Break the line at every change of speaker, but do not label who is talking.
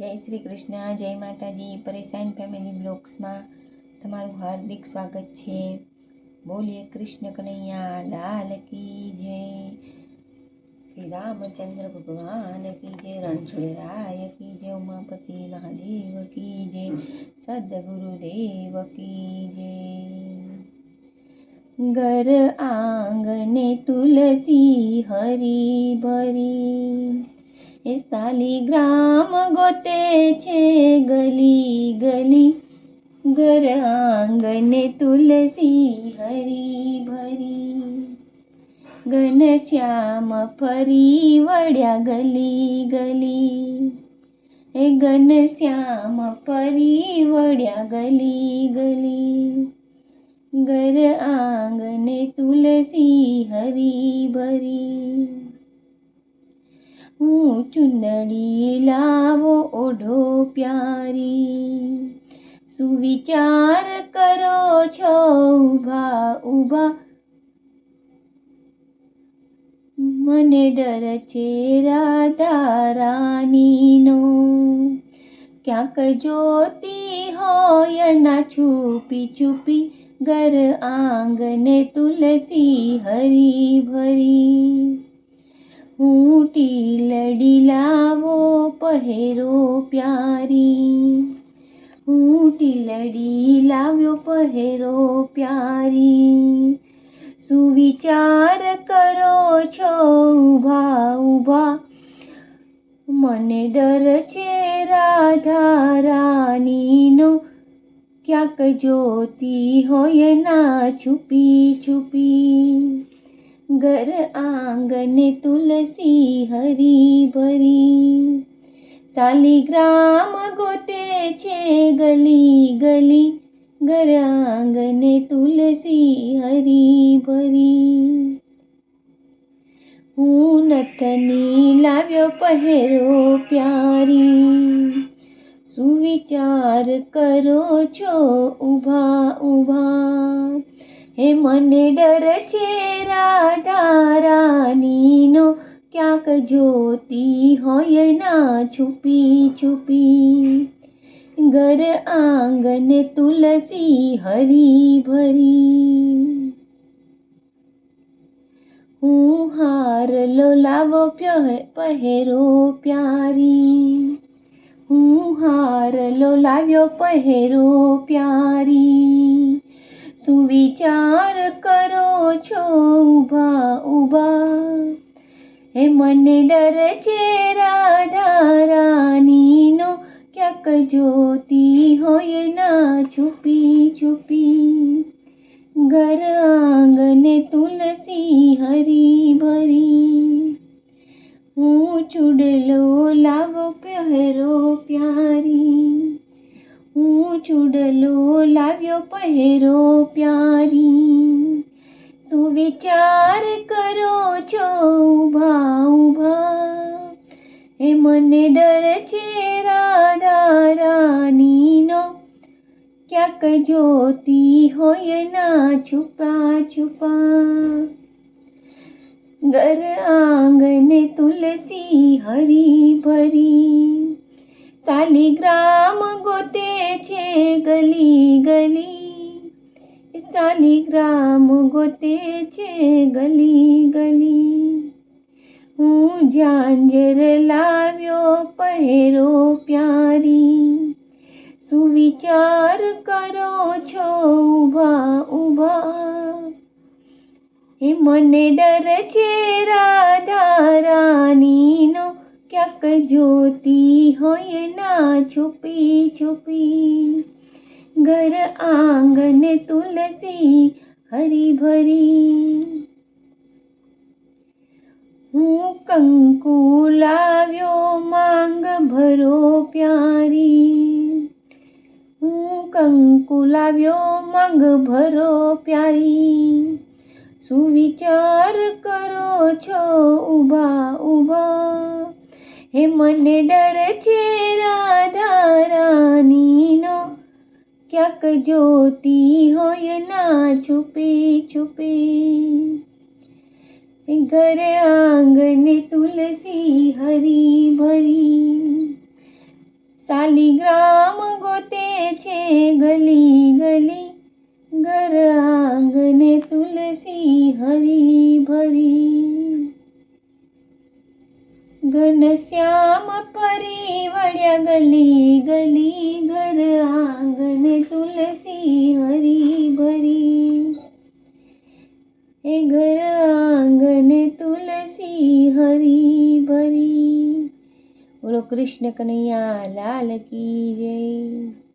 જય શ્રી કૃષ્ણ, જય માતાજી. પરેશાન ફેમિલી બ્લોગ્સમાં તમારું હાર્દિક સ્વાગત છે. બોલીએ કૃષ્ણ કનૈયા, લાલ કી જય. શ્રી રામચંદ્ર ભગવાન કી જય. રણછોડરાય કી જય. ઉમાપતિ મહાદેવ કી જય. સદગુરુદેવ કી જય. ઘર આંગને તુલસી હરી ભરી. એ શાલીગ્રામ ગોતે છે ગલી ગલી. ઘર આંગને તુલસી હરી ભરી. ઘનશ્યામ ફરી વળ્યા ગલી ગલી. એ ઘનશ્યામ ફરી વળ્યા ગલી ગલી. ઘર આંગને તુલસી હરી ભરી. ચુંદડી લાવો ઓઢો પ્યારી. સુવિચાર કરો છો, ઊભા ઊભા. મને ડર છે રાધા ક્યાંક જોતી હોય ના છુપી છુપી ઘર આંગને તુલસી હરી ભરી હું ટીલડી લાવો પહેરો પ્યારી હું ટીલડી લાવ્યો પહેરો પ્યારી સુવિચાર કરો છો ઊભા ઊભા મને ડર છે રાધા રાણીનો ક્યાંક જોતી હોય ના છુપી છુપી ઘર આંગને તુલસી હરી ભરી શાલિગ્રામ ગોતે છે ગલી ગલી, ઘર આંગને તુલસી હરી ભરી હું નથની લાવ્યો પહેરો પ્યારી. સુવિચાર કરો છો, ઊભા ઊભા. હે મને ડર છે રાધા રાનીનો. ક્યાંક જોતી હોય ના છુપી છુપી ઘર આંગન તુલસી હરી ભરી. હું હાર લો લાવો પહેરો પ્યારી. હું હાર લો લાવ્યો પહેરો પ્યારી. સુવિચાર કરો છો ઊભા ઊભા હે મને ડર છે રાધા રાનીનો ક્યાંક જોતી હોય ના, છુપી છુપી. ઘર ચૂડલો લાવ્યો પહેરો પ્યારી. સુવિચાર કરો છો, ઊભા ઊભા. એ મને ડર છે રાધા રાનીનો ક્યાંક જોતી હોય ના છુપા છુપા. ઘર આંગને તુલસી હરી ભરી. ગલી શાલીગ્રામ ગોતે છે ગલી ગલી હું ઝાંઝર લાવ્યો પહેરો પ્યારી સુવિચાર કરો છો ઊભા ઊભા હે મને ડર છે રાધા રાણીનો ક્યાંક જોતી હોય ના છુપી છુપી ઘર આંગન તુલસી હરી ભરી હું કંકુ લાવ્યો માંગ ભરો પ્યારી. હું કંકુ લાવ્યો માંગ ભરો પ્યારી. સુવિચાર કરો છો, ઊભા ઊભા. હે મને ડર છે ક્યાંક જોતી હોય ના છુપી છુપી ઘર આંગણે તુલસી હરી ભરી શાલિગ્રામ ગોતે છે ઘનશ્યામ પરી વળ્યા ગલી ગલી ઘર આંગન તુલસી હરી ભરી. એ ઘર આંગન તુલસી હરી ભરી. બોલો કૃષ્ણ કનૈયા લાલ કી જય.